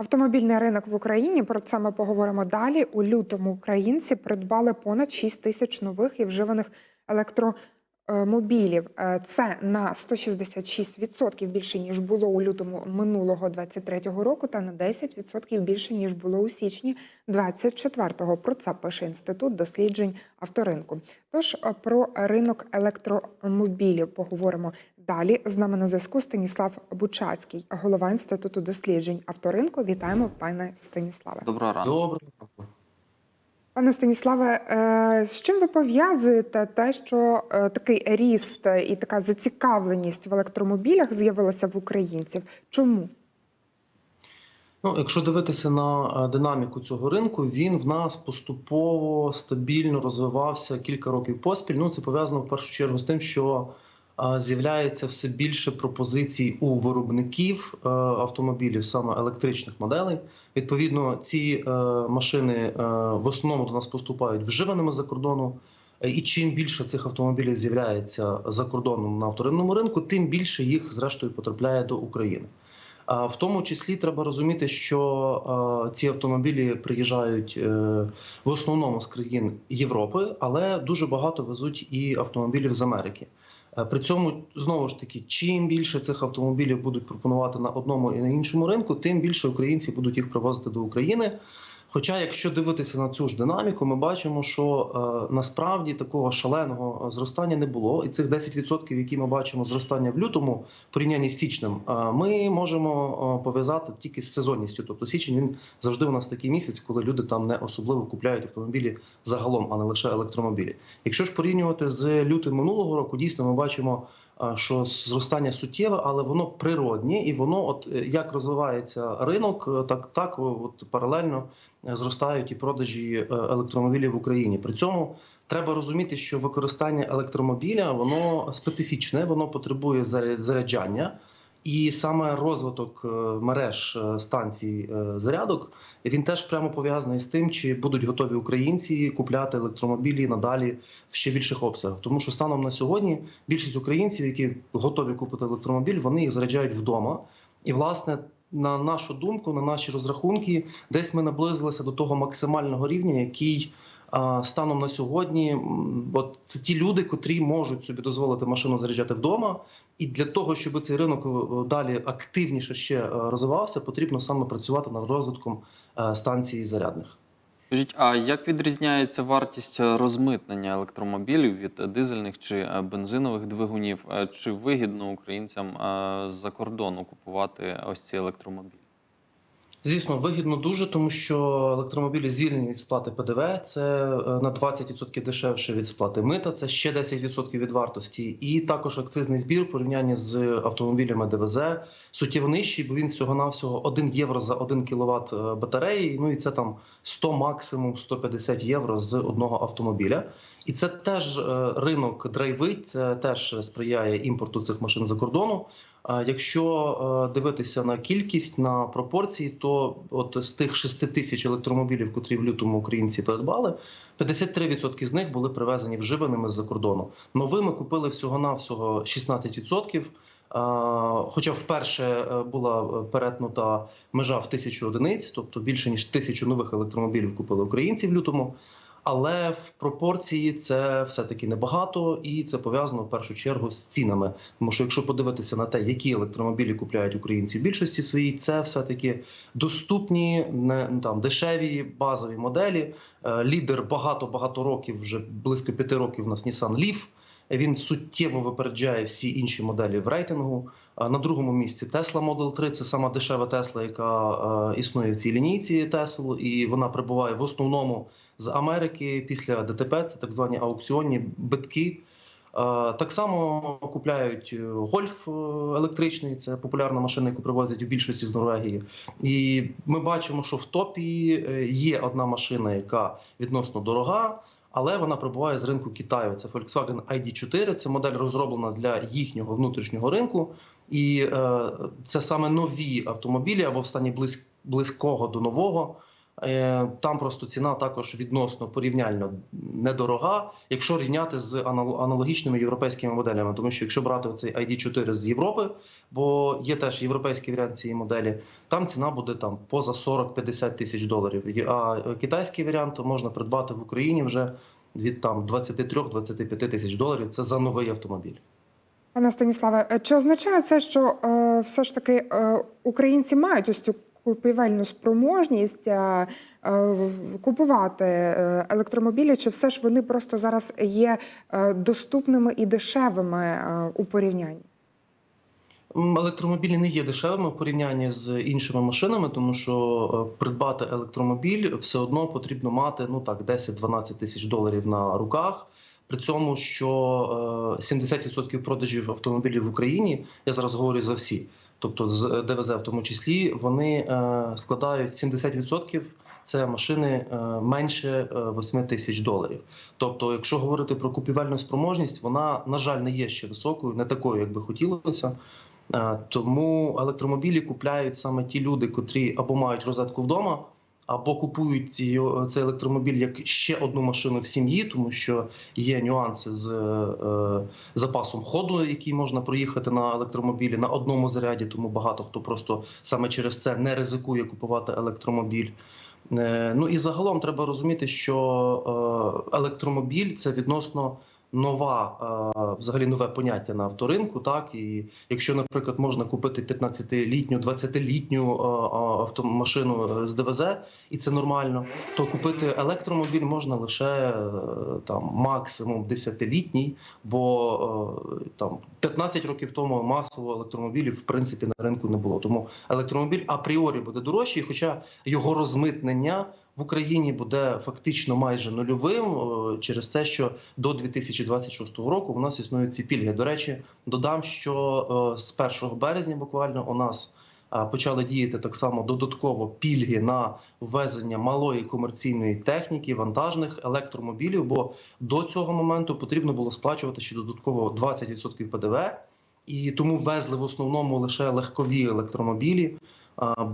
Автомобільний ринок в Україні. Про це ми поговоримо далі. У лютому українці придбали понад 6 тисяч нових і вживаних електромобілів. Е, Це на 166% більше ніж було у лютому минулого 23-го року, та на 10% більше ніж було у січні 24-го. Про це пише інститут досліджень авторинку. Тож е, про ринок електромобілів поговоримо далі. З нами на зв'язку Станіслав Бучацький, голова інституту досліджень авторинку. Вітаємо, пане Станіславе. Доброго ранку. Добре. Пане Станіславе, е, з чим ви пов'язуєте те, що е, такий ріст і така зацікавленість в електромобілях з'явилася в українців? Чому? Ну, якщо дивитися на е, динаміку цього ринку, він в нас поступово стабільно розвивався кілька років поспіль. Ну, це пов'язано в першу чергу з тим, що е, з'являється все більше пропозицій у виробників е, автомобілів, саме електричних моделей. Відповідно, ці е, машини е, в основному до нас поступають вживаними за кордону. І чим більше цих автомобілів з'являється за кордоном на авторинному ринку, тим більше їх зрештою потрапляє до України. В тому числі треба розуміти, що ці автомобілі приїжджають в основному з країн Європи, але дуже багато везуть і автомобілів з Америки. Е, При цьому знову ж таки, чим більше цих автомобілів будуть пропонувати на одному і на іншому ринку, тим більше українці будуть їх привозити до України. Хоча, якщо дивитися на цю ж динаміку, ми бачимо, що е, насправді такого шаленого е, зростання не було, і цих 10%, які ми бачимо зростання в лютому, порівнянні з січнем, е, ми можемо е, пов'язати тільки з сезонністю. Тобто січень він завжди у нас такий місяць, коли люди там не особливо купляють автомобілі загалом, а не лише електромобілі. Якщо ж порівнювати з лютим минулого року, дійсно ми бачимо. Е, Що зростання суттєве, але воно природнє, і воно, от е, як розвивається ринок, е, так так от паралельно е, зростають і продажі е, електромобілів в Україні. При цьому треба розуміти, що використання електромобіля воно специфічне, воно потребує заряджання. І саме розвиток е, мереж е, станцій е, зарядок він теж прямо пов'язаний з тим, чи будуть готові українці купляти електромобілі надалі в ще більших обсягах. Тому що станом на сьогодні більшість українців, які готові купити електромобіль, вони їх заряджають вдома. І власне на нашу думку, на наші розрахунки, десь ми наблизилися до того максимального рівня, який станом на сьогодні, от це ті люди, котрі можуть собі дозволити машину заряджати вдома. І для того, щоб цей ринок е, далі активніше ще е, розвивався, потрібно саме працювати над розвитком е, станцій зарядних. Скажіть, а як відрізняється вартість розмитнення електромобілів від дизельних чи бензинових двигунів? Чи вигідно українцям з-за кордону купувати ось ці електромобілі? Звісно, вигідно дуже, тому що електромобілі звільнені від сплати ПДВ. Це е, на 20% дешевше від сплати мита, це ще 10% від вартості. І також акцизний збір в порівнянні з автомобілями ДВЗ суттєво нижчий, бо він всього навсього 1 євро за 1 кВт батареї. Ну і це там 100 максимум 150 євро з одного автомобіля. І це теж е, ринок драйвить, це теж сприяє імпорту цих машин за кордону. Якщо е, дивитися на кількість на пропорції, то от з тих 6 тисяч електромобілів, котрі в лютому українці придбали, 53% з них були привезені вживаними з-за кордону. Новими купили всього навсього 16%. А, Хоча вперше е, була перетнута межа в тисячу одиниць, тобто більше ніж тисячу нових електромобілів купили українці в лютому. Але в пропорції це все-таки небагато, і це пов'язано в першу чергу з цінами. Тому що якщо подивитися на те, які електромобілі купляють українці в більшості своїй, це все-таки доступні, не там дешеві базові моделі. Е, Лідер багато-багато років, вже близько п'яти років. У нас Nissan Leaf. Він суттєво випереджає всі інші моделі в рейтингу. На другому місці Tesla Model 3 – це сама дешева Tesla, яка існує в цій лінійці Tesla, і вона прибуває в основному з Америки після ДТП. Це так звані аукціонні битки. Так само купляють е, гольф е, електричний. Це популярна машина, яку привозять у більшості з Норвегії. І ми бачимо, що в топі е, є одна машина, яка відносно дорога. Але вона прибуває з ринку Китаю. Це Volkswagen ID4, Це модель розроблена для їхнього внутрішнього ринку, і е, це саме нові автомобілі або в стані близь, близького до нового. Е, Там просто ціна також відносно порівняльно недорога, якщо рівняти з анал- аналогічними європейськими моделями. Тому що якщо брати цей ID4 з Європи, бо є теж європейський варіант цієї моделі, там ціна буде там поза 40-50 тисяч доларів. А е, китайський варіант можна придбати в Україні вже від там 23-25 тисяч доларів. Це за новий автомобіль. Пане Станіславе, е, чи означає це, що е, все ж таки е, українці мають ось цю купівельну спроможність е, купувати е, електромобілі, чи все ж вони просто зараз є е, доступними і дешевими у порівнянні? Електромобілі не є дешевими в порівнянні з іншими машинами, тому що придбати електромобіль все одно потрібно мати ну так 10-12 тисяч доларів на руках. При цьому, що е, 70% продажів автомобілів в Україні, я зараз говорю за всі, тобто з е, ДВЗ в тому числі, вони е, складають 70% це машини е, менше е, 8 тисяч доларів. Тобто, якщо говорити про купівельну спроможність, вона на жаль не є ще високою, не такою, як би хотілося. Тому електромобілі купляють саме ті люди, котрі або мають розетку вдома, або купують ці, цей електромобіль як ще одну машину в сім'ї, тому що є нюанси з е, запасом ходу, який можна проїхати на електромобілі на одному заряді. Тому багато хто просто саме через це не ризикує купувати електромобіль. Е, Ну і загалом треба розуміти, що е, електромобіль це відносно нова, е, взагалі нове поняття на авторинку. Так і якщо, наприклад, можна купити 15-літню, 20-літню е, е, автомашину з ДВЗ, і це нормально, то купити електромобіль можна лише там максимум 10-літній, бо там 15 років тому масово електромобілів в принципі на ринку не було. Тому електромобіль апріорі буде дорожчий, хоча його розмитнення в Україні буде фактично майже нульовим е, через те, що до 2026 року у нас існують ці пільги. До речі, додам, що е, з 1 березня буквально у нас е, почали діяти так само додатково пільги на ввезення малої комерційної техніки, вантажних електромобілів. Бо до цього моменту потрібно було сплачувати ще додатково 20% ПДВ. І тому везли в основному лише легкові електромобілі,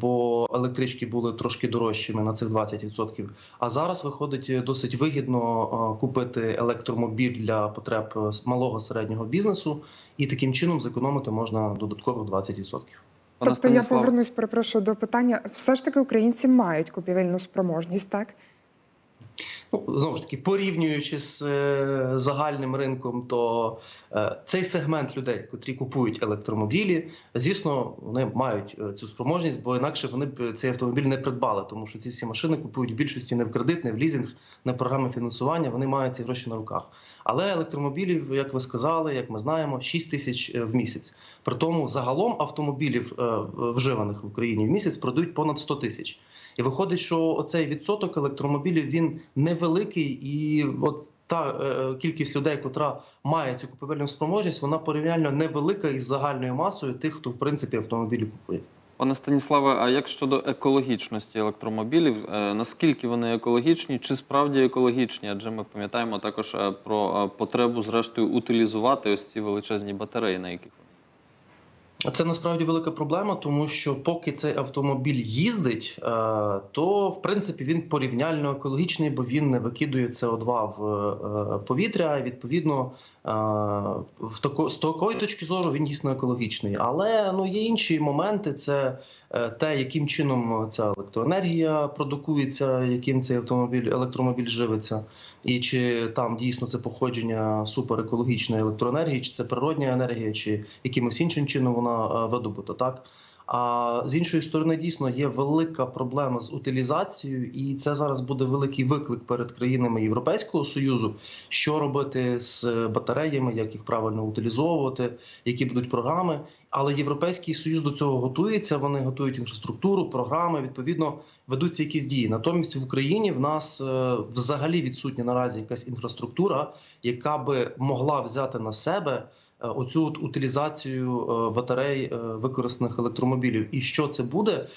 бо електрички були трошки дорожчими на цих 20%. А зараз виходить е, досить вигідно купити електромобіль для потреб е, малого середнього бізнесу, і таким чином зекономити можна додаткових 20%. Тобто я повернусь, перепрошую до питання. Все ж таки українці мають купівельну спроможність, так? Ну, знову ж таки, порівнюючи з е, загальним ринком, то е, цей сегмент людей, котрі купують електромобілі, звісно, вони мають е, цю спроможність, бо інакше вони б цей автомобіль не придбали, тому що ці всі машини купують в більшості не в кредит, не в лізинг, не в програми фінансування. Вони мають ці гроші на руках. Але електромобілів, як ви сказали, як ми знаємо, 6 тисяч е, в місяць. При тому загалом автомобілів е, вживаних в Україні в місяць продають понад 100 тисяч. І виходить, що оцей відсоток електромобілів він невеликий, і от та е, кількість людей, котра має цю купівельну спроможність, вона порівняльно невелика із загальною масою тих, хто в принципі автомобілі купує. пане Станіславе, а як щодо екологічності електромобілів, е, наскільки вони екологічні, чи справді екологічні? Адже ми пам'ятаємо також е, про е, потребу, зрештою, утилізувати ось ці величезні батареї, на яких. Це насправді велика проблема, тому що поки цей автомобіль їздить, е, то в принципі він порівняльно екологічний, бо він не викидує СО2 в е, повітря. і, Відповідно, е, в з такої точки зору він дійсно екологічний. Але ну є інші моменти. Це е, те, яким чином ця електроенергія продукується, яким цей автомобіль електромобіль живиться, і чи там дійсно це походження суперекологічної електроенергії, чи це природня енергія, чи якимось іншим чином вона е, видобута, так. А з іншої сторони, дійсно є велика проблема з утилізацією, і це зараз буде великий виклик перед країнами Європейського союзу, що робити з батареями, як їх правильно утилізовувати, які будуть програми. Але Європейський союз до цього готується. Вони готують інфраструктуру, програми. Відповідно, ведуться якісь дії. Натомість в Україні в нас е, взагалі відсутня наразі якась інфраструктура, яка би могла взяти на себе е, оцю от утилізацію е, батарей використаних електромобілів. І що це буде?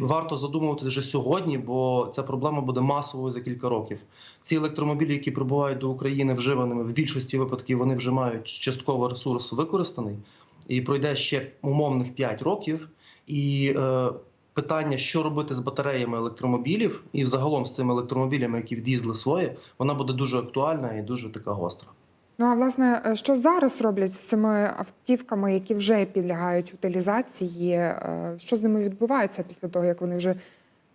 Варто задумувати вже сьогодні, бо ця проблема буде масовою за кілька років. Ці електромобілі, які прибувають до України вживаними, в більшості випадків вони вже мають частково ресурс використаний, і пройде ще умовних 5 років. І е, питання, що робити з батареями електромобілів, і взагалом з цими електромобілями, які від'їздили своє, вона буде дуже актуальна і дуже така гостра. Ну а власне, е, що зараз роблять з цими автівками, які вже підлягають утилізації? Е, Що з ними відбувається після того, як вони вже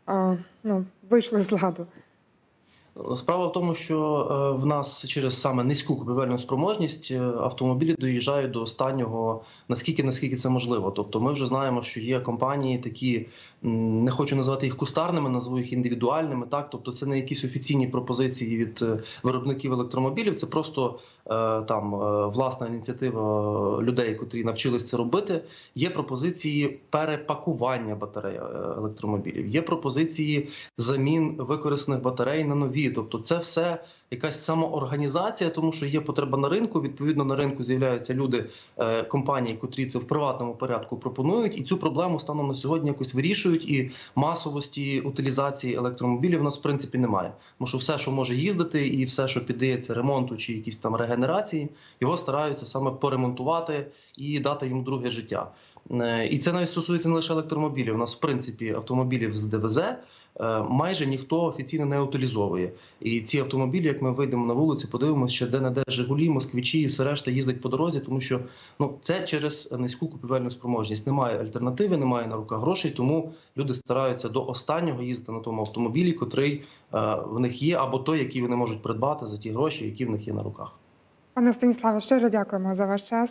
е, ну, вийшли з ладу? Справа в тому, що е, в нас через саме низьку купівельну спроможність е, автомобілі доїжджають до останнього наскільки наскільки це можливо. Тобто, ми вже знаємо, що є компанії такі, не хочу називати їх кустарними, назву їх індивідуальними. Так, тобто, це не якісь офіційні пропозиції від е, виробників електромобілів. Це просто там власна ініціатива людей, котрі навчились це робити. Є пропозиції перепакування батарей електромобілів. Є пропозиції замін використаних батарей на нові. Тобто, це все якась самоорганізація, тому що є потреба на ринку. Відповідно, на ринку з'являються люди, е, компанії, котрі це в приватному порядку пропонують, і цю проблему станом на сьогодні якось вирішують. І масовості утилізації електромобілів у нас в принципі немає. Тому що все, що може їздити, і все, що піддається ремонту чи якісь там регенерації, його стараються саме поремонтувати і дати йому друге життя. Е, І це навіть стосується не лише електромобілів. У нас, в принципі, автомобілів з ДВЗ майже ніхто офіційно не утилізовує. І ці автомобілі, як ми вийдемо на вулицю, подивимося, що де не де Жигулі, москвичі і все решта їздить по дорозі, тому що ну це через низьку купівельну спроможність. Немає альтернативи, немає на руках грошей, тому люди стараються до останнього їздити на тому автомобілі, котрий е, в них є, або той, який вони можуть придбати за ті гроші, які в них є на руках. Пане Станіславе, щиро дякуємо за ваш час.